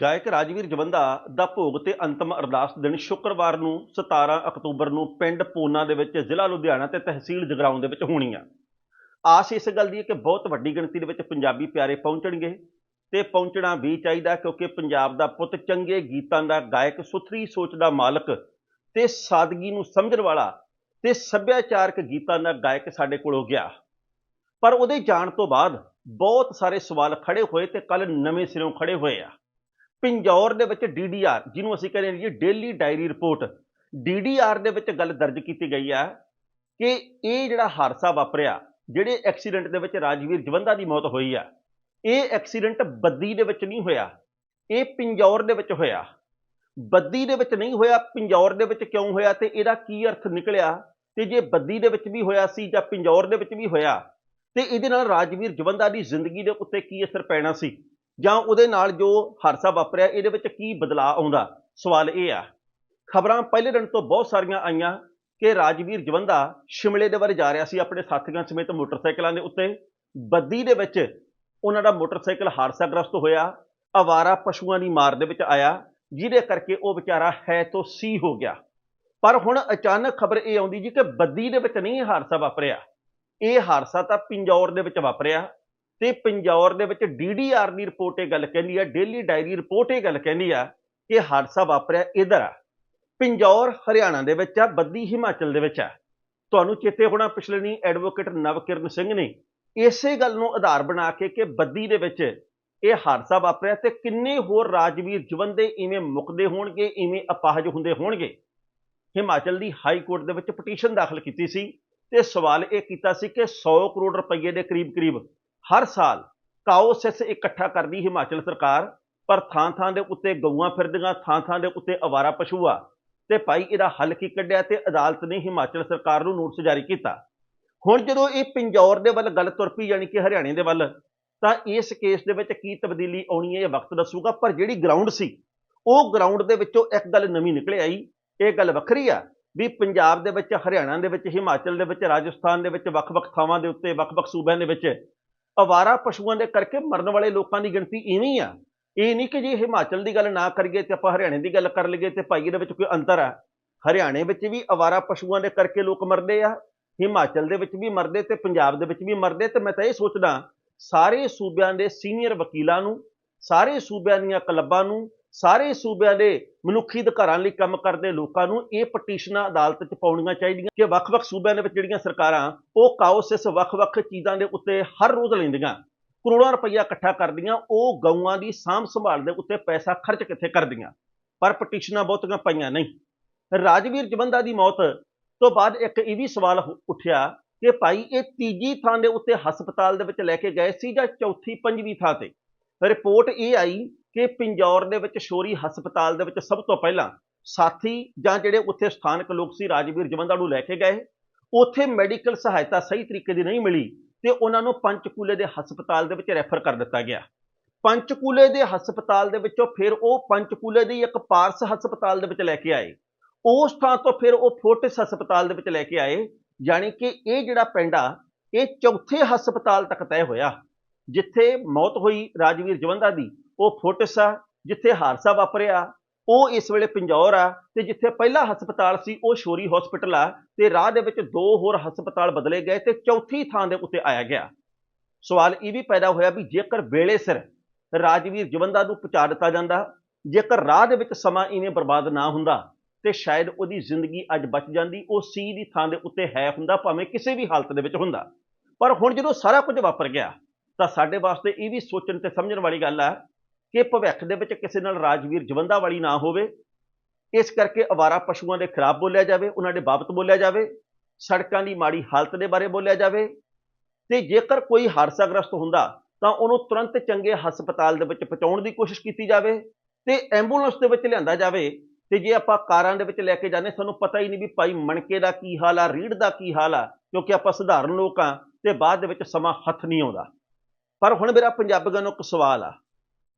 ਗਾਇਕ ਰਾਜਵੀਰ ਜਵੰਦਾ ਦਾ ਭੋਗ ਤੇ ਅੰਤਮ ਅਰਦਾਸ ਦਿਨ ਸ਼ੁੱਕਰਵਾਰ ਨੂੰ 17 ਅਕਤੂਬਰ ਨੂੰ ਪਿੰਡ ਪੂਨਾ ਦੇ ਵਿੱਚ ਜ਼ਿਲ੍ਹਾ ਲੁਧਿਆਣਾ ਤੇ ਤਹਿਸੀਲ ਜਗਰਾਉਂ ਦੇ ਵਿੱਚ ਹੋਣੀ ਆ ਆਸ ਇਸ ਗੱਲ ਦੀ ਹੈ ਕਿ ਬਹੁਤ ਵੱਡੀ ਗਿਣਤੀ ਦੇ ਵਿੱਚ ਪੰਜਾਬੀ ਪਿਆਰੇ ਪਹੁੰਚਣਗੇ ਤੇ ਪਹੁੰਚਣਾ ਵੀ ਚਾਹੀਦਾ ਕਿਉਂਕਿ ਪੰਜਾਬ ਦਾ ਪੁੱਤ ਚੰਗੇ ਗੀਤਾਂ ਦਾ ਗਾਇਕ, ਸੁਥਰੀ ਸੋਚ ਦਾ ਮਾਲਕ ਤੇ ਸਾਦਗੀ ਨੂੰ ਸਮਝਣ ਵਾਲਾ ਤੇ ਸੱਭਿਆਚਾਰਕ ਗੀਤਾਂ ਦਾ ਗਾਇਕ ਸਾਡੇ ਕੋਲ ਹੋ ਗਿਆ। ਪਰ ਉਹਦੇ ਜਾਣ ਤੋਂ ਬਾਅਦ ਬਹੁਤ ਸਾਰੇ ਸਵਾਲ ਖੜੇ ਹੋਏ ਤੇ ਕੱਲ ਨਵੇਂ ਸਿਰੋਂ ਖੜੇ ਹੋਏ ਆ। ਪਿੰਜੌਰ ਦੇ ਵਿੱਚ ਡੀਡੀਆਰ ਜਿਹਨੂੰ ਅਸੀਂ ਕਹਿੰਦੇ ਹਾਂ ਜੀ ਡੇਲੀ ਡਾਇਰੀ ਰਿਪੋਰਟ। ਡੀਡੀਆਰ ਦੇ ਵਿੱਚ ਗੱਲ ਦਰਜ ਕੀਤੀ ਗਈ ਹੈ ਕਿ ਇਹ ਜਿਹੜਾ ਹਾਦਸਾ ਵਾਪਰਿਆ, ਜਿਹੜੇ ਐਕਸੀਡੈਂਟ ਦੇ ਵਿੱਚ ਰਾਜਵੀਰ ਜਵੰਦਾ ਦੀ ਮੌਤ ਹੋਈ ਆ, ਇਹ ਐਕਸੀਡੈਂਟ ਬੱਦੀ ਦੇ ਵਿੱਚ ਨਹੀਂ ਹੋਇਆ, ਇਹ ਪਿੰਜੌਰ ਦੇ ਵਿੱਚ ਹੋਇਆ। ਬੱਦੀ ਦੇ ਵਿੱਚ ਨਹੀਂ ਹੋਇਆ, ਪਿੰਜੌਰ ਦੇ ਵਿੱਚ ਕਿਉਂ ਹੋਇਆ ਤੇ ਇਹਦਾ ਕੀ ਅਰਥ ਨਿਕਲਿਆ ਤੇ ਜੇ ਬੱਦੀ ਦੇ ਵਿੱਚ ਵੀ ਹੋਇਆ ਸੀ ਜਾਂ ਪਿੰਜੌਰ ਦੇ ਵਿੱਚ ਵੀ ਹੋਇਆ ਤੇ ਇਹਦੇ ਨਾਲ ਰਾਜਵੀਰ ਜਵੰਦਾ ਦੀ ਜ਼ਿੰਦਗੀ ਦੇ ਉੱਤੇ ਕੀ ਅਸਰ ਪੈਣਾ ਸੀ? ਜਾਂ ਉਹਦੇ ਨਾਲ ਜੋ ਹਾਦਸਾ ਵਾਪਰਿਆ, ਇਹਦੇ ਵਿੱਚ ਕੀ ਬਦਲਾਅ ਆਉਂਦਾ? ਸਵਾਲ ਇਹ ਆ। ਖਬਰਾਂ ਪਹਿਲੇ ਦਿਨ ਤੋਂ ਬਹੁਤ ਸਾਰੀਆਂ ਆਈਆਂ ਕਿ ਰਾਜਵੀਰ ਜਵੰਦਾ ਸ਼ਿਮਲੇ ਦੇ ਵੱਲ ਜਾ ਰਿਹਾ ਸੀ ਆਪਣੇ ਸਾਥੀਆਂ ਸਮੇਤ ਮੋਟਰਸਾਈਕਲਾਂ ਦੇ ਉੱਤੇ। ਬੱਦੀ ਦੇ ਵਿੱਚ ਉਹਨਾਂ ਦਾ ਮੋਟਰਸਾਈਕਲ ਹਾਦਸਾਗ੍ਰਸਤ ਹੋਇਆ। ਅਵਾਰਾ ਪਸ਼ੂਆਂ ਦੀ ਮਾਰ ਦੇ ਵਿੱਚ ਆਇਆ, ਜਿਹਦੇ ਕਰਕੇ ਉਹ ਵਿਚਾਰਾ ਹੈ ਤੋਂ ਸੀ ਹੋ ਗਿਆ। ਪਰ ਹੁਣ ਅਚਾਨਕ ਖਬਰ ਇਹ ਆਉਂਦੀ ਜੀ ਕਿ ਬੱਦੀ ਦੇ ਵਿੱਚ ਨਹੀਂ ਇਹ ਹਾਦਸਾ ਵਾਪਰਿਆ। ਇਹ ਹਾਦਸਾ ਤਾਂ ਪਿੰਜੌਰ ਦੇ ਵਿੱਚ ਵਾਪਰਿਆ। ਤੇ ਪੰਜੌਰ ਦੇ ਵਿੱਚ ਡੀਡੀਆਰ ਦੀ ਰਿਪੋਰਟ ਇਹ ਗੱਲ ਕਹਿੰਦੀ ਆ ਡੇਲੀ ਡਾਇਰੀ ਰਿਪੋਰਟ ਇਹ ਗੱਲ ਕਹਿੰਦੀ ਆ ਕਿ ਹਾਦਸਾ ਵਾਪਰਿਆ ਇਧਰ ਆ। ਪੰਜੌਰ ਹਰਿਆਣਾ ਦੇ ਵਿੱਚ ਆ, ਬੱਦੀ ਹਿਮਾਚਲ ਦੇ ਵਿੱਚ ਆ। ਤੁਹਾਨੂੰ ਚੇਤੇ ਹੋਣਾ ਪਿਛਲੇ ਨਹੀਂ ਐਡਵੋਕੇਟ ਨਵਕਿਰਨ ਸਿੰਘ ਨੇ ਇਸੇ ਗੱਲ ਨੂੰ ਆਧਾਰ ਬਣਾ ਕੇ ਕਿ ਬੱਦੀ ਦੇ ਵਿੱਚ ਇਹ ਹਾਦਸਾ ਵਾਪਰਿਆ ਤੇ ਕਿੰਨੇ ਹੋਰ ਰਾਜਵੀਰ ਜਵੰਦੇ ਇਵੇਂ ਮੁਕਦੇ ਹੋਣਗੇ, ਇਵੇਂ ਅਪਾਹਜ ਹੁੰਦੇ ਹੋਣਗੇ। ਹਿਮਾਚਲ ਦੀ ਹਾਈ ਕੋਰਟ ਦੇ ਵਿੱਚ ਪਟੀਸ਼ਨ ਦਾਖਲ ਕੀਤੀ ਸੀ ਤੇ ਸਵਾਲ ਇਹ ਕੀਤਾ ਸੀ ਕਿ 100 ਕਰੋੜ ਰੁਪਏ ਦੇ ਕਰੀਬ-ਕਰੀਬ ਹਰ ਸਾਲ ਕਾਓਸਿਸ ਇਕੱਠਾ ਕਰਦੀ ਹਿਮਾਚਲ ਸਰਕਾਰ, ਪਰ ਥਾਂ-ਥਾਂ ਦੇ ਉੱਤੇ ਗਊਆਂ ਫਿਰਦੀਆਂ, ਥਾਂ-ਥਾਂ ਦੇ ਉੱਤੇ ਅਵਾਰਾ ਪਸ਼ੂ ਆ ਤੇ ਭਾਈ ਇਹਦਾ ਹੱਲ ਕੀ ਕੱਢਿਆ ਤੇ ਅਦਾਲਤ ਨੇ ਹਿਮਾਚਲ ਸਰਕਾਰ ਨੂੰ ਨੋਟਿਸ ਜਾਰੀ ਕੀਤਾ। ਹੁਣ ਜਦੋਂ ਇਹ ਪਿੰਜੌਰ ਦੇ ਵੱਲ ਗੱਲ ਤੁਰ ਪਈ ਯਾਨੀ ਕਿ ਹਰਿਆਣੇ ਦੇ ਵੱਲ, ਤਾਂ ਇਸ ਕੇਸ ਦੇ ਵਿੱਚ ਕੀ ਤਬਦੀਲੀ ਆਉਣੀ ਹੈ ਇਹ ਵਕਤ ਦੱਸੂਗਾ, ਪਰ ਜਿਹੜੀ ਗਰਾਊਂਡ ਸੀ, ਉਹ ਗਰਾਊਂਡ ਦੇ ਵਿੱਚੋਂ ਇੱਕ ਗੱਲ ਨਵੀਂ ਨਿਕਲ ਆਈ। ਇਹ ਗੱਲ ਵੱਖਰੀ ਆ ਵੀ ਪੰਜਾਬ ਦੇ ਵਿੱਚ, ਹਰਿਆਣਾ ਦੇ ਵਿੱਚ, ਹਿਮਾਚਲ ਦੇ ਵਿੱਚ, ਰਾਜਸਥਾਨ ਦੇ ਵਿੱਚ, ਵੱਖ-ਵੱਖ ਥਾਵਾਂ ਦੇ ਉੱਤੇ, ਵੱਖ-ਵੱਖ ਸੂਬਿਆਂ ਦੇ ਵਿੱਚ ਅਵਾਰਾ ਪਸ਼ੂਆਂ ਦੇ ਕਰਕੇ ਮਰਨ ਵਾਲੇ ਲੋਕਾਂ ਦੀ ਗਿਣਤੀ ਇਵੇਂ ਆ। ਇਹ ਨਹੀਂ ਕਿ ਜੇ ਹਿਮਾਚਲ ਦੀ ਗੱਲ ਨਾ ਕਰੀਏ ਤੇ ਆਪਾਂ ਹਰਿਆਣੇ ਦੀ ਗੱਲ ਕਰ ਲਈਏ ਤੇ ਭਾਈ ਇਹਦੇ ਵਿੱਚ ਕੋਈ ਅੰਤਰ ਆ। ਹਰਿਆਣੇ ਵਿੱਚ ਵੀ ਅਵਾਰਾ ਪਸ਼ੂਆਂ ਦੇ ਕਰਕੇ ਲੋਕ ਮਰਦੇ ਆ, ਹਿਮਾਚਲ ਦੇ ਵਿੱਚ ਵੀ ਮਰਦੇ ਤੇ ਪੰਜਾਬ ਦੇ ਵਿੱਚ ਵੀ ਮਰਦੇ ਤੇ ਮੈਂ ਤਾਂ ਇਹ ਸੋਚਦਾ, ਸਾਰੇ ਸੂਬਿਆਂ ਦੇ ਸੀਨੀਅਰ ਵਕੀਲਾਂ ਨੂੰ, ਸਾਰੇ ਸੂਬਿਆਂ ਦੀਆਂ ਕਲੱਬਾਂ ਨੂੰ ਸਾਰੇ ਸੂਬਿਆਂ ਦੇ ਮਨੁੱਖੀ ਅਧਿਕਾਰਾਂ ਲਈ ਕੰਮ ਕਰਦੇ ਲੋਕਾਂ ਨੂੰ ਇਹ ਪਟੀਸ਼ਨਾਂ ਅਦਾਲਤ 'ਚ ਪਾਉਣੀਆਂ ਚਾਹੀਦੀਆਂ ਕਿ ਵੱਖ-ਵੱਖ ਸੂਬਿਆਂ ਦੇ ਵਿੱਚ ਜਿਹੜੀਆਂ ਸਰਕਾਰਾਂ, ਉਹ ਕਾਓਸਿਸ ਵੱਖ-ਵੱਖ ਚੀਜ਼ਾਂ ਦੇ ਉੱਤੇ ਹਰ ਰੋਜ਼ ਲੈਂਦੀਆਂ। ਕਰੋੜਾਂ ਰੁਪਈਆ ਇਕੱਠਾ ਕਰਦੀਆਂ, ਉਹ ਗਊਆਂ ਦੀ ਸਾਂਭ ਸੰਭਾਲ ਦੇ ਉੱਤੇ ਪੈਸਾ ਖਰਚ ਕਿੱਥੇ ਕਰਦੀਆਂ। ਪਰ ਪਟੀਸ਼ਨਾਂ ਬਹੁਤੀਆਂ ਪਈਆਂ ਨਹੀਂ। ਰਾਜਵੀਰ ਜਵੰਦਾ ਦੀ ਮੌਤ ਤੋਂ ਬਾਅਦ ਇੱਕ ਇਹ ਵੀ ਸਵਾਲ ਉੱਠਿਆ ਕਿ ਭਾਈ ਇਹ ਤੀਜੀ ਥਾਂ ਦੇ ਉੱਤੇ ਹਸਪਤਾਲ ਦੇ ਵਿੱਚ ਲੈ ਕੇ ਗਏ ਸੀ ਜਾਂ ਚੌਥੀ, ਪੰਜਵੀਂ ਥਾਂ ਤੇ? ਰਿਪੋਰਟ ਇਹ ਆਈ ਕਿ ਪਿੰਜੌਰ ਦੇ ਵਿੱਚ ਸ਼ੋਰੀ ਹਸਪਤਾਲ ਦੇ ਵਿੱਚ ਸਭ ਤੋਂ ਪਹਿਲਾਂ ਸਾਥੀ ਜਾਂ ਜਿਹੜੇ ਉੱਥੇ ਸਥਾਨਕ ਲੋਕ ਸੀ, ਰਾਜਵੀਰ ਜਵੰਦਾ ਨੂੰ ਲੈ ਕੇ ਗਏ। ਉੱਥੇ ਮੈਡੀਕਲ ਸਹਾਇਤਾ ਸਹੀ ਤਰੀਕੇ ਦੀ ਨਹੀਂ ਮਿਲੀ ਤੇ ਉਹਨਾਂ ਨੂੰ ਪੰਚਕੂਲੇ ਦੇ ਹਸਪਤਾਲ ਦੇ ਵਿੱਚ ਰੈਫਰ ਕਰ ਦਿੱਤਾ ਗਿਆ। ਪੰਚਕੂਲੇ ਦੇ ਹਸਪਤਾਲ ਦੇ ਵਿੱਚੋਂ ਫਿਰ ਉਹ ਪੰਚਕੂਲੇ ਦੀ ਇੱਕ ਪਾਰਸ ਹਸਪਤਾਲ ਦੇ ਵਿੱਚ ਲੈ ਕੇ ਆਏ। ਉਸ ਥਾਂ ਤੋਂ ਫਿਰ ਉਹ ਫੋਰਟਿਸ ਹਸਪਤਾਲ ਦੇ ਵਿੱਚ ਲੈ ਕੇ ਆਏ, ਯਾਨੀ ਕਿ ਇਹ ਜਿਹੜਾ ਪਿੰਡ ਆ, ਇਹ ਚੌਥੇ ਹਸਪਤਾਲ ਤੱਕ ਤੈਅ ਹੋਇਆ। ਜਿੱਥੇ ਮੌਤ ਹੋਈ ਰਾਜਵੀਰ ਜਵੰਦਾ ਦੀ, ਉਹ ਫੋਰਟਿਸ ਆ, ਜਿੱਥੇ ਹਾਦਸਾ ਵਾਪਰਿਆ, ਉਹ ਇਸ ਵੇਲੇ ਪਿੰਜੌਰ ਆ ਤੇ ਜਿੱਥੇ ਪਹਿਲਾ ਹਸਪਤਾਲ ਸੀ, ਉਹ ਸ਼ੋਰੀ ਹਸਪੀਟਲ ਆ ਤੇ ਰਾਹ ਦੇ ਵਿੱਚ ਦੋ ਹੋਰ ਹਸਪਤਾਲ ਬਦਲੇ ਗਏ ਤੇ ਚੌਥੀ ਥਾਂ ਦੇ ਉੱਤੇ ਆਇਆ ਗਿਆ। ਸਵਾਲ ਇਹ ਵੀ ਪੈਦਾ ਹੋਇਆ ਵੀ ਜੇਕਰ ਵੇਲੇ ਸਿਰ ਰਾਜਵੀਰ ਜਵੰਦਾ ਨੂੰ ਪਹੁੰਚਾ ਦਿੱਤਾ ਜਾਂਦਾ, ਜੇਕਰ ਰਾਹ ਦੇ ਵਿੱਚ ਸਮਾਂ ਇਵੇਂ ਬਰਬਾਦ ਨਾ ਹੁੰਦਾ ਤੇ ਸ਼ਾਇਦ ਉਹਦੀ ਜ਼ਿੰਦਗੀ ਅੱਜ ਬਚ ਜਾਂਦੀ, ਉਹ ਸੀ ਦੀ ਥਾਂ ਦੇ ਉੱਤੇ ਹੈ ਹੁੰਦਾ, ਭਾਵੇਂ ਕਿਸੇ ਵੀ ਹਾਲਤ ਦੇ ਵਿੱਚ ਹੁੰਦਾ। ਪਰ ਹੁਣ ਜਦੋਂ ਸਾਰਾ ਕੁਝ ਵਾਪਰ ਗਿਆ ਤਾਂ ਸਾਡੇ ਵਾਸਤੇ ਇਹ ਵੀ ਸੋਚਣ ਤੇ ਸਮਝਣ ਵਾਲੀ ਗੱਲ ਆ ਕਿ ਭਵਿੱਖ ਦੇ ਵਿੱਚ ਕਿਸੇ ਨਾਲ ਰਾਜਵੀਰ ਜਵੰਦਾ ਵਾਲੀ ਨਾ ਹੋਵੇ, ਇਸ ਕਰਕੇ ਅਵਾਰਾ ਪਸ਼ੂਆਂ ਦੇ ਖਰਾਬ ਬੋਲਿਆ ਜਾਵੇ, ਉਹਨਾਂ ਦੇ ਬਾਬਤ ਬੋਲਿਆ ਜਾਵੇ, ਸੜਕਾਂ ਦੀ ਮਾੜੀ ਹਾਲਤ ਦੇ ਬਾਰੇ ਬੋਲਿਆ ਜਾਵੇ ਤੇ ਜੇਕਰ ਕੋਈ ਹਾਦਸਾਗ੍ਰਸਤ ਹੁੰਦਾ ਤਾਂ ਉਹਨੂੰ ਤੁਰੰਤ ਚੰਗੇ ਹਸਪਤਾਲ ਦੇ ਵਿੱਚ ਪਹੁੰਚਾਉਣ ਦੀ ਕੋਸ਼ਿਸ਼ ਕੀਤੀ ਜਾਵੇ ਤੇ ਐਂਬੂਲੈਂਸ ਦੇ ਵਿੱਚ ਲਿਆਂਦਾ ਜਾਵੇ ਤੇ ਜੇ ਆਪਾਂ ਕਾਰਾਂ ਦੇ ਵਿੱਚ ਲੈ ਕੇ ਜਾਂਦੇ, ਸਾਨੂੰ ਪਤਾ ਹੀ ਨਹੀਂ ਵੀ ਭਾਈ ਮਣਕੇ ਦਾ ਕੀ ਹਾਲ ਆ ਰੀੜ ਦਾ ਕੀ ਹਾਲ ਆ, ਕਿਉਂਕਿ ਆਪਾਂ ਸਧਾਰਨ ਲੋਕ ਆ ਤੇ ਬਾਅਦ ਦੇ ਵਿੱਚ ਸਮਾਂ ਹੱਥ ਨਹੀਂ ਆਉਂਦਾ। ਪਰ ਹੁਣ ਮੇਰਾ ਪੰਜਾਬੀਆਂ ਨੂੰ ਇੱਕ ਸਵਾਲ ਆ।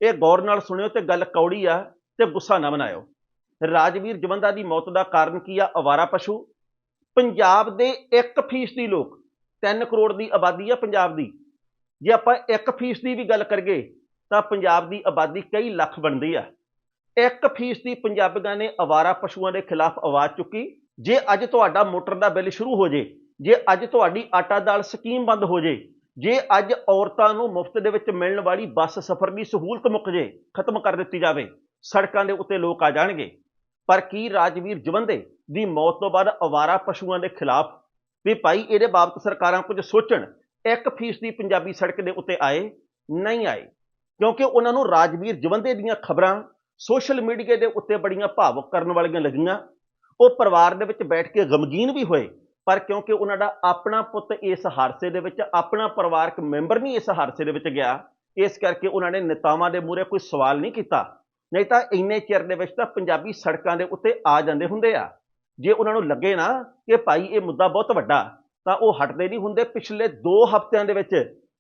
ਇਹ ਗੌਰ ਨਾਲ ਸੁਣਿਓ ਤੇ ਗੱਲ ਕੌੜੀ ਆ ਤੇ ਗੁੱਸਾ ਨਾ ਬਣਾਇਓ ਰਾਜਵੀਰ ਜਵੰਦਾ ਦੀ ਮੌਤ ਦਾ ਕਾਰਨ ਕੀ ਆ? ਅਵਾਰਾ ਪਸ਼ੂ। ਪੰਜਾਬ ਦੇ 1% ਲੋਕ 3 ਕਰੋੜ ਦੀ ਆਬਾਦੀ ਆ ਪੰਜਾਬ ਦੀ। ਜੇ ਆਪਾਂ 1% ਦੀ ਵੀ ਗੱਲ ਕਰੀਏ ਤਾਂ ਪੰਜਾਬ ਦੀ ਆਬਾਦੀ ਕਈ ਲੱਖ ਬਣਦੀ ਆ। 1% ਪੰਜਾਬੀਆਂ ਨੇ ਅਵਾਰਾ ਪਸ਼ੂਆਂ ਦੇ ਖਿਲਾਫ ਆਵਾਜ਼ ਚੁੱਕੀ। ਜੇ ਅੱਜ ਤੁਹਾਡਾ ਮੋਟਰ ਦਾ ਬਿੱਲ ਸ਼ੁਰੂ ਹੋ ਜੇ ਜੇ ਅੱਜ ਤੁਹਾਡੀ ਆਟਾ ਦਾਲ ਸਕੀਮ ਬੰਦ ਹੋ ਜੇ ਜੇ ਅੱਜ ਔਰਤਾਂ ਨੂੰ ਮੁਫਤ ਦੇ ਵਿੱਚ ਮਿਲਣ ਵਾਲੀ ਬੱਸ ਸਫ਼ਰ ਦੀ ਸਹੂਲਤ ਮੁੱਕ ਜੇ, ਖਤਮ ਕਰ ਦਿੱਤੀ ਜਾਵੇ, ਸੜਕਾਂ ਦੇ ਉੱਤੇ ਲੋਕ ਆ ਜਾਣਗੇ। ਪਰ ਕੀ ਰਾਜਵੀਰ ਜਵੰਦੇ ਦੀ ਮੌਤ ਤੋਂ ਬਾਅਦ ਅਵਾਰਾ ਪਸ਼ੂਆਂ ਦੇ ਖਿਲਾਫ? ਵੀ ਭਾਈ, ਇਹਦੇ ਬਾਬਤ ਸਰਕਾਰਾਂ ਕੁਝ ਸੋਚਣ 1% ਪੰਜਾਬੀ ਸੜਕ ਦੇ ਉੱਤੇ ਆਏ, ਨਹੀਂ ਆਏ। ਕਿਉਂਕਿ ਉਹਨਾਂ ਨੂੰ ਰਾਜਵੀਰ ਜਵੰਦੇ ਦੀਆਂ ਖਬਰਾਂ ਸੋਸ਼ਲ ਮੀਡੀਆ ਦੇ ਉੱਤੇ ਬੜੀਆਂ ਭਾਵੁਕ ਕਰਨ ਵਾਲੀਆਂ ਲੱਗੀਆਂ। ਉਹ ਪਰਿਵਾਰ ਦੇ ਵਿੱਚ ਬੈਠ ਕੇ ਗਮਗੀਨ ਵੀ ਹੋਏ। ਪਰ ਕਿਉਂਕਿ ਉਹਨਾਂ ਦਾ ਆਪਣਾ ਪੁੱਤ ਇਸ ਹਾਦਸੇ ਦੇ ਵਿੱਚ, ਆਪਣਾ ਪਰਿਵਾਰਕ ਮੈਂਬਰ ਨਹੀਂ ਇਸ ਹਾਦਸੇ ਦੇ ਵਿੱਚ ਗਿਆ। ਇਸ ਕਰਕੇ ਉਹਨਾਂ ਨੇ ਨੇਤਾਵਾਂ ਦੇ ਮੂਹਰੇ ਕੋਈ ਸਵਾਲ ਨਹੀਂ ਕੀਤਾ। ਨਹੀਂ ਤਾਂ ਇੰਨੇ ਚਿਰ ਦੇ ਵਿੱਚ ਤਾਂ ਪੰਜਾਬੀ ਸੜਕਾਂ ਦੇ ਉੱਤੇ ਆ ਜਾਂਦੇ ਹੁੰਦੇ ਆ। ਜੇ ਉਹਨਾਂ ਨੂੰ ਲੱਗੇ ਨਾ ਕਿ ਭਾਈ ਇਹ ਮੁੱਦਾ ਬਹੁਤ ਵੱਡਾ, ਤਾਂ ਉਹ ਹਟਦੇ ਨਹੀਂ ਹੁੰਦੇ। ਪਿਛਲੇ 2 ਹਫ਼ਤਿਆਂ ਦੇ ਵਿੱਚ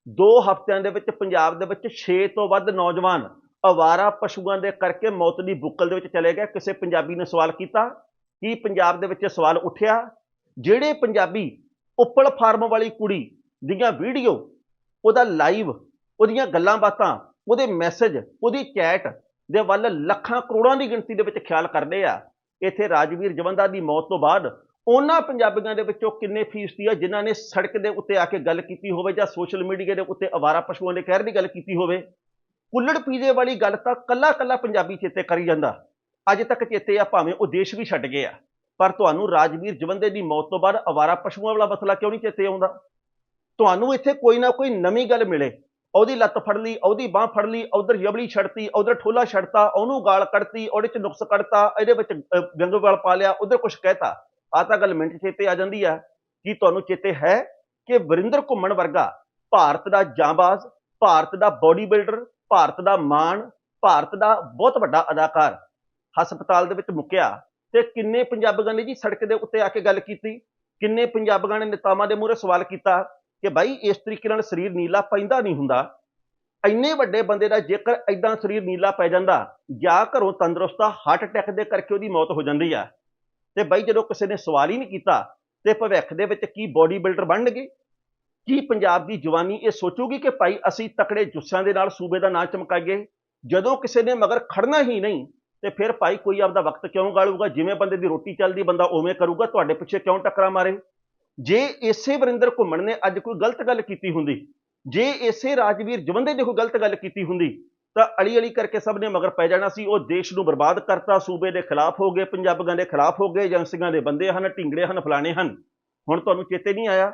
2 ਹਫ਼ਤਿਆਂ ਦੇ ਵਿੱਚ ਪੰਜਾਬ ਦੇ ਵਿੱਚ 6 ਤੋਂ ਵੱਧ ਨੌਜਵਾਨ ਅਵਾਰਾ ਪਸ਼ੂਆਂ ਦੇ ਕਰਕੇ ਮੌਤ ਦੀ ਬੁੱਕਲ ਦੇ ਵਿੱਚ ਚਲੇ ਗਏ। ਕਿਸੇ ਪੰਜਾਬੀ ਨੇ ਸਵਾਲ ਕੀਤਾ। ਕੀ ਪੰਜਾਬ ਦੇ ਵਿੱਚ ਸਵਾਲ ਉੱਠਿਆ? ਜਿਹੜੇ ਪੰਜਾਬੀ ਉੱਪਲ ਫਾਰਮ ਵਾਲੀ ਕੁੜੀ ਦੀਆਂ ਵੀਡੀਓ, ਉਹਦਾ ਲਾਈਵ ਉਹਦੀਆਂ ਗੱਲਾਂ ਬਾਤਾਂ, ਉਹਦੇ ਮੈਸੇਜ ਉਹਦੀ ਚੈਟ ਦੇ ਵੱਲ ਲੱਖਾਂ ਕਰੋੜਾਂ ਦੀ ਗਿਣਤੀ ਦੇ ਵਿੱਚ ਖਿਆਲ ਕਰਦੇ ਆ। ਇੱਥੇ ਰਾਜਵੀਰ ਜਵੰਦਾ ਦੀ ਮੌਤ ਤੋਂ ਬਾਅਦ ਉਹਨਾਂ ਪੰਜਾਬੀਆਂ ਦੇ ਵਿੱਚੋਂ ਕਿੰਨੇ ਫੀਸਦੀ ਆ, ਜਿਨ੍ਹਾਂ ਨੇ ਸੜਕ ਦੇ ਉੱਤੇ ਆ ਕੇ ਗੱਲ ਕੀਤੀ ਹੋਵੇ ਜਾਂ ਸੋਸ਼ਲ ਮੀਡੀਆ ਦੇ ਉੱਤੇ ਅਵਾਰਾ ਪਸ਼ੂਆਂ ਦੇ ਕਹਿਰ ਦੀ ਗੱਲ ਕੀਤੀ ਹੋਵੇ, ਕੁੱਲੜ ਪੀਜੇ ਵਾਲੀ ਗੱਲ ਤਾਂ ਕੱਲਾ ਕੱਲਾ ਪੰਜਾਬੀ ਚੇਤੇ ਕਰੀ ਜਾਂਦਾ। ਅੱਜ ਤੱਕ ਚੇਤੇ ਆ, ਭਾਵੇਂ ਉਹ ਦੇਸ਼ ਵੀ ਛੱਡ ਗਏ ਆ ਪਰ ਤੁਹਾਨੂੰ ਰਾਜਵੀਰ ਜਵੰਦੇ ਦੀ ਮੌਤ ਤੋਂ ਬਾਅਦ ਅਵਾਰਾ ਪਸ਼ੂਆਂ ਵਾਲਾ ਮਸਲਾ ਕਿਉਂ ਨਹੀਂ ਚੇਤੇ ਆਉਂਦਾ? ਤੁਹਾਨੂੰ ਇੱਥੇ ਕੋਈ ਨਾ ਕੋਈ ਨਵੀਂ ਗੱਲ ਮਿਲੇ। ਉਹਦੀ ਲੱਤ ਫੜ ਲਈ, ਉਹਦੀ ਬਾਹ ਫੜ ਲਈ, ਉਧਰ ਜਬਲੀ ਛੜਤੀ ਉਧਰ ਠੋਲਾ ਛੜਤਾ ਉਹਨੂੰ ਗਾਲ ਕੱਢਤੀ, ਉਹਦੇ ਚ ਨੁਕਸ ਕੱਢਤਾ, ਇਹਦੇ ਵਿੱਚ ਗੰਗਵਾਲ ਪਾ ਲਿਆ, ਉਧਰ ਕੁਝ ਕਹਿਤਾ। ਆ ਤਾਂ ਗੱਲ ਮਿੰਟ ਚੇਤੇ ਆ ਜਾਂਦੀ ਆ। ਕੀ ਤੁਹਾਨੂੰ ਚੇਤੇ ਹੈ ਕਿ ਵਰਿੰਦਰ ਘੁੰਮਣ ਵਰਗਾ ਭਾਰਤ ਦਾ ਜਾਂਬਾਜ਼, ਭਾਰਤ ਦਾ ਬੋਡੀ ਬਿਲਡਰ ਭਾਰਤ ਦਾ ਮਾਣ, ਭਾਰਤ ਦਾ ਬਹੁਤ ਵੱਡਾ ਅਦਾਕਾਰ ਹਸਪਤਾਲ ਦੇ ਵਿੱਚ ਮੁੱਕਿਆ। ਤੇ ਕਿੰਨੇ ਪੰਜਾਬੀਆਂ ਨੇ ਜੀ ਸੜਕ ਦੇ ਉੱਤੇ ਆ ਕੇ ਗੱਲ ਕੀਤੀ? ਕਿੰਨੇ ਪੰਜਾਬੀਆਂ ਨੇ ਨੇਤਾਵਾਂ ਦੇ ਮੂਹਰੇ ਸਵਾਲ ਕੀਤਾ ਕਿ ਭਾਈ ਇਸ ਤਰੀਕੇ ਨਾਲ ਸਰੀਰ ਨੀਲਾ ਪੈਂਦਾ ਨਹੀਂ ਹੁੰਦਾ? ਇੰਨੇ ਵੱਡੇ ਬੰਦੇ ਦਾ ਜੇਕਰ ਐਦਾਂ ਸਰੀਰ ਨੀਲਾ ਪੈ ਜਾਂਦਾ, ਜਾਂ ਘਰੋਂ ਤੰਦਰੁਸਤ ਹਾਰਟ ਅਟੈਕ ਦੇ ਕਰਕੇ ਉਹਦੀ ਮੌਤ ਹੋ ਜਾਂਦੀ ਆ। ਤੇ ਬਾਈ ਜਦੋਂ ਕਿਸੇ ਨੇ ਸਵਾਲ ਹੀ ਨਹੀਂ ਕੀਤਾ, ਤੇ ਭਵਿੱਖ ਦੇ ਵਿੱਚ ਕੀ ਬੋਡੀ ਬਿਲਡਰ ਬਣਨਗੇ? ਕੀ ਪੰਜਾਬ ਦੀ ਜਵਾਨੀ ਇਹ ਸੋਚੂਗੀ ਕਿ ਭਾਈ ਅਸੀਂ ਤਕੜੇ ਜੁੱਸਿਆਂ ਦੇ ਨਾਲ ਸੂਬੇ ਦਾ ਨਾਂ ਚਮਕਾਈਏ? ਜਦੋਂ ਕਿਸੇ ਨੇ ਮਗਰ ਖੜਨਾ ਹੀ ਨਹੀਂ ਤੇ ਫਿਰ ਭਾਈ ਕੋਈ ਆਪਦਾ ਵਕਤ ਕਿਉਂ ਗਾਲੂਗਾ? ਜਿਵੇਂ ਬੰਦੇ ਦੀ ਰੋਟੀ ਚੱਲਦੀ, ਬੰਦਾ ਉਵੇਂ ਕਰੂਗਾ। ਤੁਹਾਡੇ ਪਿੱਛੇ ਕਿਉਂ ਟੱਕਰਾ ਮਾਰੇ? ਜੇ ਇਸੇ ਵਰਿੰਦਰ ਘੁੰਮਣ ਨੇ ਅੱਜ ਕੋਈ ਗਲਤ ਗੱਲ ਕੀਤੀ ਹੁੰਦੀ, ਜੇ ਇਸੇ ਰਾਜਵੀਰ ਜਵੰਦੇ ਨੇ ਕੋਈ ਗਲਤ ਗੱਲ ਕੀਤੀ ਹੁੰਦੀ, ਤਾਂ ਅਲੀ ਅਲੀ ਕਰਕੇ ਸਭ ਨੇ ਮਗਰ ਪੈ ਜਾਣਾ ਸੀ। ਉਹ ਦੇਸ਼ ਨੂੰ ਬਰਬਾਦ ਕਰਤਾ। ਸੂਬੇ ਦੇ ਖਿਲਾਫ ਹੋ ਗਏ, ਪੰਜਾਬੀਆਂ ਦੇ ਖਿਲਾਫ ਹੋ ਗਏ, ਏਜੰਸੀਆਂ ਦੇ ਬੰਦੇ ਹਨ, ਢਿੰਗੜੇ ਹਨ, ਫਲਾਣੇ ਹਨ। ਹੁਣ ਤੁਹਾਨੂੰ ਚੇਤੇ ਨਹੀਂ ਆਇਆ?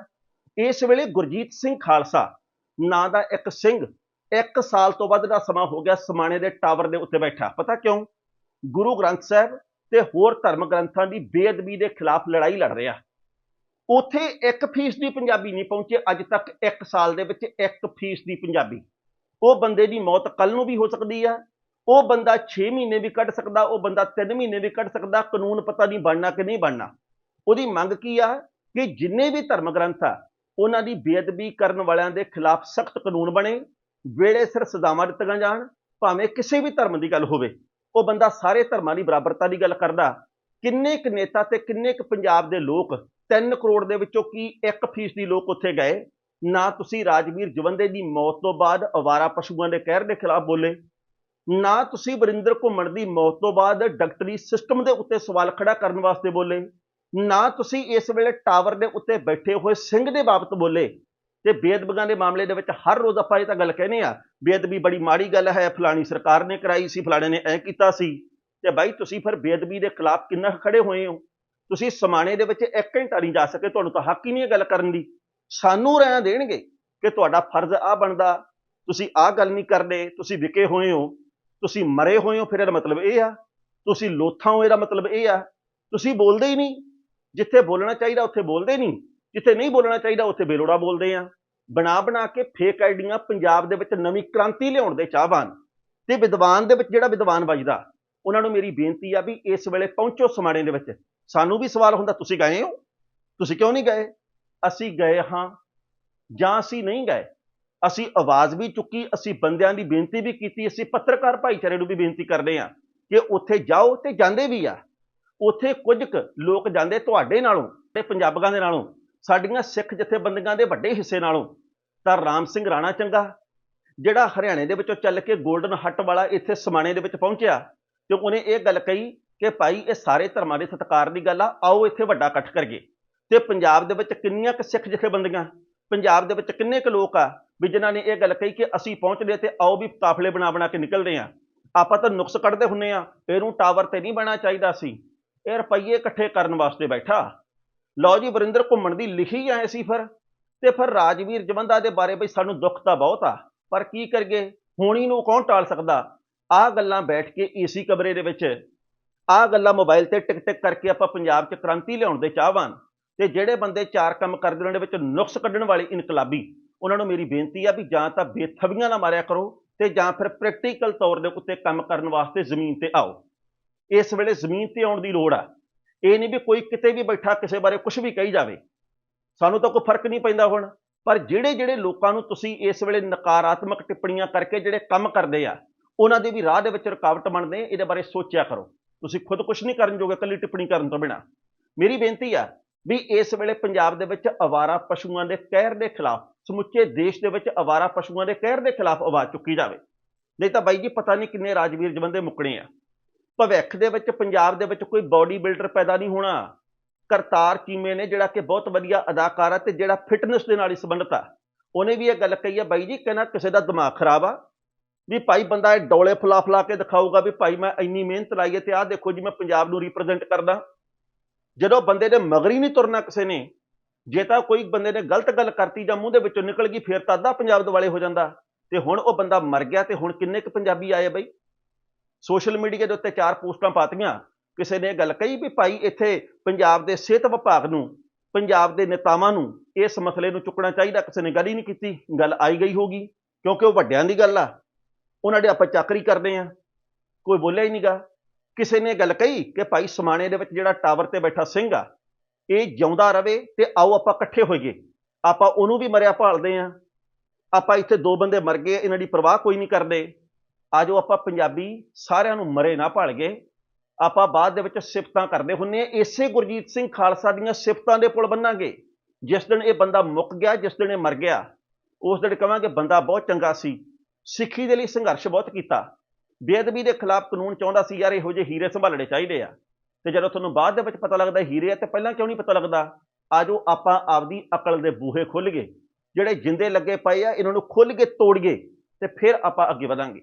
ਇਸ ਵੇਲੇ ਗੁਰਜੀਤ ਸਿੰਘ ਖਾਲਸਾ, ਨਾਂ ਦਾ ਇੱਕ ਸਿੰਘ, ਇੱਕ ਸਾਲ ਤੋਂ ਵੱਧ ਦਾ ਸਮਾਂ ਹੋ ਗਿਆ ਸਮਾਣੇ ਦੇ ਟਾਵਰ ਦੇ ਉੱਤੇ ਬੈਠਾ। ਪਤਾ ਕਿਉਂ? ਗੁਰੂ ਗ੍ਰੰਥ ਸਾਹਿਬ ਤੇ ਹੋਰ ਧਰਮ ਗ੍ਰੰਥਾਂ ਦੀ ਬੇਅਦਬੀ ਦੇ ਖਿਲਾਫ ਲੜਾਈ ਲੜ ਰਿਹਾ। ਉਥੇ 1% ਦੀ ਪੰਜਾਬੀ ਨਹੀਂ ਪਹੁੰਚੇ, ਅੱਜ ਤੱਕ 1 ਸਾਲ ਦੇ ਵਿੱਚ 1% ਦੀ ਪੰਜਾਬੀ। ਉਹ ਬੰਦੇ ਦੀ ਮੌਤ ਕੱਲ ਨੂੰ ਵੀ ਹੋ ਸਕਦੀ ਆ, ਉਹ ਬੰਦਾ 6 ਮਹੀਨੇ ਵੀ ਕੱਢ ਸਕਦਾ, ਉਹ ਬੰਦਾ 3 ਮਹੀਨੇ ਵੀ ਕੱਢ ਸਕਦਾ, ਕਾਨੂੰਨ ਪਤਾ ਨਹੀਂ ਬਣਨਾ ਕਿ ਨਹੀਂ ਬਣਨਾ। ਉਹਦੀ ਮੰਗ ਕੀ ਆ ਕਿ ਜਿੰਨੇ ਵੀ ਧਰਮ ਗ੍ਰੰਥ ਆ, ਉਹਨਾਂ ਦੀ ਬੇਅਦਬੀ ਕਰਨ ਵਾਲਿਆਂ ਦੇ ਖਿਲਾਫ ਸਖਤ ਕਾਨੂੰਨ ਬਣੇ, ਵੇਲੇ ਸਿਰ ਸਜ਼ਾਵਾਂ ਦਿੱਤੀਆਂ ਜਾਣ, ਭਾਵੇਂ ਕਿਸੇ ਵੀ ਧਰਮ ਦੀ ਗੱਲ ਹੋਵੇ। ਉਹ ਬੰਦਾ ਸਾਰੇ ਧਰਮਾਂ ਦੀ ਬਰਾਬਰਤਾ ਦੀ ਗੱਲ ਕਰਦਾ। ਕਿੰਨੇ ਕੁ ਨੇਤਾ ਤੇ ਕਿੰਨੇ ਕੁ ਪੰਜਾਬ ਦੇ ਲੋਕ 3 ਕਰੋੜ ਦੇ ਵਿੱਚੋਂ ਕੀ 1% ਦੀ ਲੋਕ ਉੱਥੇ ਗਏ? ਨਾ ਤੁਸੀਂ ਰਾਜਵੀਰ ਜਵੰਦੇ ਦੀ ਮੌਤ ਤੋਂ ਬਾਅਦ ਅਵਾਰਾ ਪਸ਼ੂਆਂ ਦੇ ਕਹਿਰ ਦੇ ਖਿਲਾਫ ਬੋਲੇ। ਨਾ ਤੁਸੀਂ ਵਰਿੰਦਰ ਘੁੰਮਣ ਦੀ ਮੌਤ ਤੋਂ ਬਾਅਦ ਡਾਕਟਰੀ ਸਿਸਟਮ ਦੇ ਉੱਤੇ ਸਵਾਲ ਖੜਾ ਕਰਨ ਵਾਸਤੇ ਬੋਲੇ। ਨਾ ਤੁਸੀਂ ਇਸ ਵੇਲੇ ਟਾਵਰ ਦੇ ਉੱਤੇ ਬੈਠੇ ਹੋਏ ਸਿੰਘ ਦੇ ਬਾਬਤ ਬੋਲੇ। ਤੇ ਬੇਅਦਬੀਆਂ ਦੇ ਮਾਮਲੇ ਦੇ ਵਿੱਚ ਹਰ ਰੋਜ਼ ਆਪਾਂ ਇਹ ਤਾਂ ਗੱਲ ਕਹਿੰਦੇ ਆ ਬੇਅਦਬੀ ਬੜੀ ਮਾੜੀ ਗੱਲ ਹੈ, ਫਲਾਣੀ ਸਰਕਾਰ ਨੇ ਕਰਾਈ ਸੀ, ਫਲਾਣੇ ਨੇ ਐ ਕੀਤਾ ਸੀ। ਤੇ ਬਾਈ ਤੁਸੀਂ ਫਿਰ ਬੇਅਦਬੀ ਦੇ ਖਿਲਾਫ ਕਿੰਨਾ ਕੁ ਖੜੇ ਹੋਏ ਹੋ? ਤੁਸੀਂ ਸਮਾਣੇ ਦੇ ਵਿੱਚ ਇੱਕ ਘੰਟਾ ਨਹੀਂ ਜਾ ਸਕੇ, ਤੁਹਾਨੂੰ ਤਾਂ ਹੱਕ ਹੀ ਨਹੀਂ ਇਹ ਗੱਲ ਕਰਨ ਦੀ। ਸਾਨੂੰ ਰਹਿਣ ਦੇਣਗੇ ਕਿ ਤੁਹਾਡਾ ਫਰਜ਼ ਆ ਬਣਦਾ, ਤੁਸੀਂ ਆਹ ਗੱਲ ਨਹੀਂ ਕਰਦੇ, ਤੁਸੀਂ ਵਿਕੇ ਹੋਏ ਹੋ, ਤੁਸੀਂ ਮਰੇ ਹੋਏ ਹੋ, ਫਿਰ ਇਹਦਾ ਮਤਲਬ ਇਹ ਆ। ਤੁਸੀਂ ਲੋਥਾਂ ਹੋ, ਇਹਦਾ ਮਤਲਬ ਇਹ ਆ। ਤੁਸੀਂ ਬੋਲਦੇ ਹੀ ਨਹੀਂ। ਜਿੱਥੇ ਬੋਲਣਾ ਚਾਹੀਦਾ, ਉੱਥੇ ਬੋਲਦੇ ਨਹੀਂ। ਜਿੱਥੇ ਨਹੀਂ ਬੋਲਣਾ ਚਾਹੀਦਾ, ਉੱਥੇ ਬੇਲੋੜਾ ਬੋਲਦੇ ਆ। ਬਣਾ ਬਣਾ ਕੇ ਫੇਕ ਆਈਡੀਆਂ ਪੰਜਾਬ ਦੇ ਵਿੱਚ ਨਵੀਂ ਕ੍ਰਾਂਤੀ ਲਿਆਉਣ ਦੇ ਚਾਹਵਾਨ ਤੇ ਵਿਦਵਾਨ ਦੇ ਵਿੱਚ ਜਿਹੜਾ ਵਿਦਵਾਨ ਵੱਜਦਾ, ਉਹਨਾਂ ਨੂੰ ਮੇਰੀ ਬੇਨਤੀ ਆ ਵੀ ਇਸ ਵੇਲੇ ਪਹੁੰਚੋ ਸਮਾਣੇ ਦੇ ਵਿੱਚ। ਸਾਨੂੰ ਵੀ ਸਵਾਲ ਹੁੰਦਾ, ਤੁਸੀਂ ਗਏ ਹੋ? ਤੁਸੀਂ ਕਿਉਂ ਨਹੀਂ ਗਏ? ਅਸੀਂ ਗਏ ਹਾਂ ਜਾਂ ਅਸੀਂ ਨਹੀਂ ਗਏ? ਅਸੀਂ ਆਵਾਜ਼ ਵੀ ਚੁੱਕੀ, ਅਸੀਂ ਬੰਦਿਆਂ ਦੀ ਬੇਨਤੀ ਵੀ ਕੀਤੀ, ਅਸੀਂ ਪੱਤਰਕਾਰ ਭਾਈਚਾਰੇ ਨੂੰ ਵੀ ਬੇਨਤੀ ਕਰਦੇ ਹਾਂ ਕਿ ਉੱਥੇ ਜਾਓ ਤੇ ਜਾਂਦੇ ਵੀ ਆ। ਉੱਥੇ ਕੁਝ ਕੁ ਲੋਕ ਜਾਂਦੇ ਤੁਹਾਡੇ ਨਾਲੋਂ ਤੇ ਪੰਜਾਬੀਆਂ ਦੇ ਨਾਲੋਂ। ਸਾਡੀਆਂ ਸਿੱਖ ਜਥੇਬੰਦੀਆਂ ਦੇ ਵੱਡੇ ਹਿੱਸੇ ਨਾਲੋਂ ਤਾਂ ਰਾਮ ਸਿੰਘ ਰਾਣਾ ਚੰਗਾ, ਜਿਹੜਾ ਹਰਿਆਣੇ ਦੇ ਵਿੱਚੋਂ ਚੱਲ ਕੇ 골ਡਨ ਹੱਟ ਵਾਲਾ ਇੱਥੇ ਸਮਾਣੇ ਦੇ ਵਿੱਚ ਪਹੁੰਚਿਆ ਤੇ ਉਹਨੇ ਇਹ ਗੱਲ ਕਹੀ ਕਿ ਭਾਈ, ਇਹ ਸਾਰੇ ਧਰਮਾਂ ਦੇ ਸਤਿਕਾਰ ਦੀ ਗੱਲ ਆ, ਆਓ ਇੱਥੇ ਵੱਡਾ ਇਕੱਠ ਕਰੀਏ। ਤੇ ਪੰਜਾਬ ਦੇ ਵਿੱਚ ਕਿੰਨੀਆਂ ਕੁ ਸਿੱਖ ਜਥੇਬੰਦੀਆਂ, ਪੰਜਾਬ ਦੇ ਵਿੱਚ ਕਿੰਨੇ ਕੁ ਲੋਕ ਆ ਵੀ ਜਿਨ੍ਹਾਂ ਨੇ ਇਹ ਗੱਲ ਕਹੀ ਕਿ ਅਸੀਂ ਪਹੁੰਚਦੇ ਤੇ ਆਓ ਵੀ ਕਾਫਲੇ ਬਣਾ ਬਣਾ ਕੇ ਨਿਕਲਦੇ ਆ ਆਪਾਂ ਤਾਂ ਨੁਕਸ ਕੱਢਦੇ ਹੁੰਨੇ ਆ ਇਹਨੂੰ ਟਾਵਰ ਤੇ ਨਹੀਂ ਬਣਾ ਚਾਹੀਦਾ ਸੀ, ਇਹ ਰੁਪਈਏ ਇਕੱਠੇ ਕਰਨ ਵਾਸਤੇ ਬੈਠਾ। ਲਓ ਜੀ ਵਰਿੰਦਰ ਘੁੰਮਣ ਦੀ ਲਿਖੀ ਆਏ ਸੀ ਫਿਰ, ਤੇ ਫਿਰ ਰਾਜਵੀਰ ਜਵੰਦਾ ਦੇ ਬਾਰੇ ਬਈ ਸਾਨੂੰ ਦੁੱਖ ਤਾਂ ਬਹੁਤ ਆ, ਪਰ ਕੀ ਕਰੀਏ? ਹੋਣੀ ਨੂੰ ਕੌਣ ਟਾਲ ਸਕਦਾ? ਆਹ ਗੱਲਾਂ ਬੈਠ ਕੇ ਏਸੀ ਕਮਰੇ ਦੇ ਵਿੱਚ, ਆਹ ਗੱਲਾਂ ਮੋਬਾਈਲ ਤੇ ਟਿਕ ਟਿਕ ਕਰਕੇ ਆਪਾਂ ਪੰਜਾਬ 'ਚ ਕ੍ਰਾਂਤੀ ਲਿਆਉਣ ਦੇ ਚਾਹਵਾਨ, ਤੇ ਜਿਹੜੇ ਬੰਦੇ ਚਾਰ ਕੰਮ ਕਰਦੇ ਉਹਨਾਂ ਦੇ ਵਿੱਚ ਨੁਕਸ ਕੱਢਣ ਵਾਲੇ ਇਨਕਲਾਬੀ, ਉਹਨਾਂ ਨੂੰ ਮੇਰੀ ਬੇਨਤੀ ਆ ਵੀ ਜਾਂ ਤਾਂ ਬੇਥਵੀਆਂ ਨਾ ਮਾਰਿਆ ਕਰੋ, ਤੇ ਜਾਂ ਫਿਰ ਪ੍ਰੈਕਟੀਕਲ ਤੌਰ ਦੇ ਉੱਤੇ ਕੰਮ ਕਰਨ ਵਾਸਤੇ ਜ਼ਮੀਨ ਤੇ ਆਓ। ਇਸ ਵੇਲੇ ਜ਼ਮੀਨ ਤੇ ਆਉਣ ਦੀ ਲੋੜ ਆ। ਇਹ ਨਹੀਂ ਵੀ ਕੋਈ ਕਿਤੇ ਵੀ ਬੈਠਾ ਕਿਸੇ ਬਾਰੇ ਕੁਝ ਵੀ ਕਹੀ ਜਾਵੇ। ਸਾਨੂੰ ਤਾਂ ਕੋਈ ਫ਼ਰਕ ਨਹੀਂ ਪੈਂਦਾ ਹੁਣ। ਪਰ ਜਿਹੜੇ ਜਿਹੜੇ ਲੋਕਾਂ ਨੂੰ ਤੁਸੀਂ ਇਸ ਵੇਲੇ ਨਕਾਰਾਤਮਕ ਟਿੱਪਣੀਆਂ ਕਰਕੇ ਜਿਹੜੇ ਕੰਮ ਕਰਦੇ ਆ, ਉਹਨਾਂ ਦੇ ਵੀ ਰਾਹ ਦੇ ਵਿੱਚ ਰੁਕਾਵਟ ਬਣਦੇ, ਇਹਦੇ ਬਾਰੇ ਸੋਚਿਆ ਕਰੋ। ਤੁਸੀਂ ਖੁਦ ਕੁਝ ਨਹੀਂ ਕਰਨ ਜੋਗੇ ਇਕੱਲੀ ਟਿੱਪਣੀ ਕਰਨ ਤੋਂ ਬਿਨਾ। ਮੇਰੀ ਬੇਨਤੀ ਆ ਵੀ ਇਸ ਵੇਲੇ ਪੰਜਾਬ ਦੇ ਵਿੱਚ ਅਵਾਰਾ ਪਸ਼ੂਆਂ ਦੇ ਕਹਿਰ ਦੇ ਖਿਲਾਫ, ਸਮੁੱਚੇ ਦੇਸ਼ ਦੇ ਵਿੱਚ ਅਵਾਰਾ ਪਸ਼ੂਆਂ ਦੇ ਕਹਿਰ ਦੇ ਖਿਲਾਫ ਆਵਾਜ਼ ਚੁੱਕੀ ਜਾਵੇ। ਨਹੀਂ ਤਾਂ ਬਾਈ ਜੀ, ਪਤਾ ਨਹੀਂ ਕਿੰਨੇ ਰਾਜਵੀਰ ਜਵੰਦੇ ਮੁੱਕਣੇ ਆ। ਭਵਿੱਖ ਦੇ ਵਿੱਚ, ਪੰਜਾਬ ਦੇ ਵਿੱਚ ਕੋਈ ਬਾਡੀ ਬਿਲਡਰ ਪੈਦਾ ਨਹੀਂ ਹੋਣਾ। ਕਰਤਾਰ ਚੀਮੇ ਨੇ ਜਿਹੜਾ ਕਿ ਬਹੁਤ ਵਧੀਆ ਅਦਾਕਾਰ ਆ ਤੇ ਜਿਹੜਾ ਫਿਟਨੈਸ ਦੇ ਨਾਲ ਹੀ ਸੰਬੰਧਿਤ ਆ। ਉਹਨੇ ਵੀ ਇਹ ਗੱਲ ਕਹੀ ਆ, ਬਾਈ ਜੀ, ਕਹਿੰਦਾ ਕਿਸੇ ਦਾ ਦਿਮਾਗ ਖਰਾਬ ਆ, ਵੀ ਭਾਈ ਬੰਦਾ ਇਹ ਡੋਲੇ ਫਲਾ ਫਲਾ ਕੇ ਦਿਖਾਊਗਾ ਵੀ ਭਾਈ ਮੈਂ ਇੰਨੀ ਮਿਹਨਤ ਲਾਈ ਹੈ ਤੇ ਆਹ ਦੇਖੋ ਜੀ, ਮੈਂ ਪੰਜਾਬ ਨੂੰ ਰਿਪਰੈਜ਼ੈਂਟ ਕਰਦਾ। ਜਦੋਂ ਬੰਦੇ ਦੇ ਮਗਰ ਹੀ ਨਹੀਂ ਤੁਰਨਾ ਕਿਸੇ ਨੇ, ਜੇ ਤਾਂ ਕੋਈ ਬੰਦੇ ਨੇ ਗਲਤ ਗੱਲ ਕਰਤੀ ਜਾਂ ਮੂੰਹ ਦੇ ਵਿੱਚੋਂ ਨਿਕਲ ਗਈ, ਫੇਰ ਤਾਂ ਅੱਧਾ ਪੰਜਾਬ ਦੁਆਲੇ ਹੋ ਜਾਂਦਾ। ਤੇ ਹੁਣ ਉਹ ਬੰਦਾ ਮਰ ਗਿਆ ਤੇ ਹੁਣ ਕਿੰਨੇ ਕੁ ਪੰਜਾਬੀ ਆਏ ਬਈ? ਸੋਸ਼ਲ ਮੀਡੀਆ ਦੇ ਉੱਤੇ ਚਾਰ ਪੋਸਟਾਂ ਪਾਤੀਆਂ। ਕਿਸੇ ਨੇ ਇਹ ਗੱਲ ਕਹੀ ਵੀ ਭਾਈ ਇੱਥੇ ਪੰਜਾਬ ਦੇ ਸਿਹਤ ਵਿਭਾਗ ਨੂੰ, ਪੰਜਾਬ ਦੇ ਨੇਤਾਵਾਂ ਨੂੰ ਇਸ ਮਸਲੇ ਨੂੰ ਚੁੱਕਣਾ ਚਾਹੀਦਾ, ਕਿਸੇ ਨੇ ਗੱਲ ਹੀ ਨਹੀਂ ਕੀਤੀ। ਗੱਲ ਆਈ ਗਈ ਹੋਗੀ ਕਿਉਂਕਿ ਉਹ ਵੱਡਿਆਂ ਦੀ ਗੱਲ ਆ। ਉਹਨਾਂ ਦੇ ਆਪਾਂ ਚੱਕਰੀ ਕਰਦੇ ਆ ਕੋਈ ਬੋਲਿਆ ਹੀ ਨਹੀਂਗਾ ਕਿਸੇ ਨੇ ਗੱਲ ਕਹੀ ਕਿ ਭਾਈ ਸਮਾਣੇ ਦੇ ਵਿੱਚ ਜਿਹੜਾ ਟਾਵਰ ਤੇ ਬੈਠਾ ਸਿੰਘ ਆ, ਇਹ ਜਿਉਂਦਾ ਰਵੇ ਤੇ ਆਓ ਆਪਾਂ ਇਕੱਠੇ ਹੋਈਏ। ਆਪਾਂ ਉਹਨੂੰ ਵੀ ਮਰਿਆ ਭਾਲਦੇ ਆ ਆਪਾਂ ਇੱਥੇ ਦੋ ਬੰਦੇ ਮਰ ਗਏ, ਇਹਨਾਂ ਦੀ ਪਰਵਾਹ ਕੋਈ ਨਹੀਂ ਕਰਦੇ। ਆਜੋ ਆਪਾਂ ਪੰਜਾਬੀ ਸਾਰਿਆਂ ਨੂੰ ਮਰੇ ਨਾ ਭਾਲ ਗਏ। ਆਪਾਂ ਬਾਅਦ ਦੇ ਵਿੱਚ ਸਿਫਤਾਂ ਕਰਦੇ ਹੁੰਨੇ ਆ। ਇਸੇ ਗੁਰਜੀਤ ਸਿੰਘ ਖਾਲਸਾ ਦੀਆਂ ਸਿਫਤਾਂ ਦੇ ਪੁਲ ਬੰਨਾਂਗੇ। ਜਿਸ ਦਿਨ ਇਹ ਬੰਦਾ ਮੁੱਕ ਗਿਆ, ਜਿਸ ਦਿਨ ਇਹ ਮਰ ਗਿਆ, ਉਸ ਦਿਨ ਕਵਾਂਗੇ ਬੰਦਾ ਬਹੁਤ ਚੰਗਾ ਸੀ। ਸਿੱਖੀ ਦੇ ਲਈ ਸੰਘਰਸ਼ ਬਹੁਤ ਕੀਤਾ। ਬੇਅਦਬੀ ਦੇ ਖਿਲਾਫ ਕਾਨੂੰਨ ਚਾਹੁੰਦਾ ਸੀ, ਯਾਰ ਇਹੋ ਜਿਹੇ ਹੀਰੇ ਸੰਭਾਲਣੇ ਚਾਹੀਦੇ ਆ। ਤੇ ਜਦੋਂ ਤੁਹਾਨੂੰ ਬਾਅਦ ਦੇ ਵਿੱਚ ਪਤਾ ਲੱਗਦਾ ਹੀਰੇ ਆ, ਤੇ ਪਹਿਲਾਂ ਕਿਉਂ ਨਹੀਂ ਪਤਾ ਲੱਗਦਾ? ਆਜੋ ਆਪਾਂ ਆਪਦੀ ਅਕਲ ਦੇ ਬੂਹੇ ਖੁੱਲ ਗਏ। ਜਿਹੜੇ ਜਿੰਦੇ ਲੱਗੇ ਪਏ ਆ, ਇਹਨਾਂ ਨੂੰ ਖੁੱਲ ਕੇ ਤੋੜੀਏ ਤੇ ਫਿਰ ਆਪਾਂ ਅੱਗੇ ਵਧਾਂਗੇ।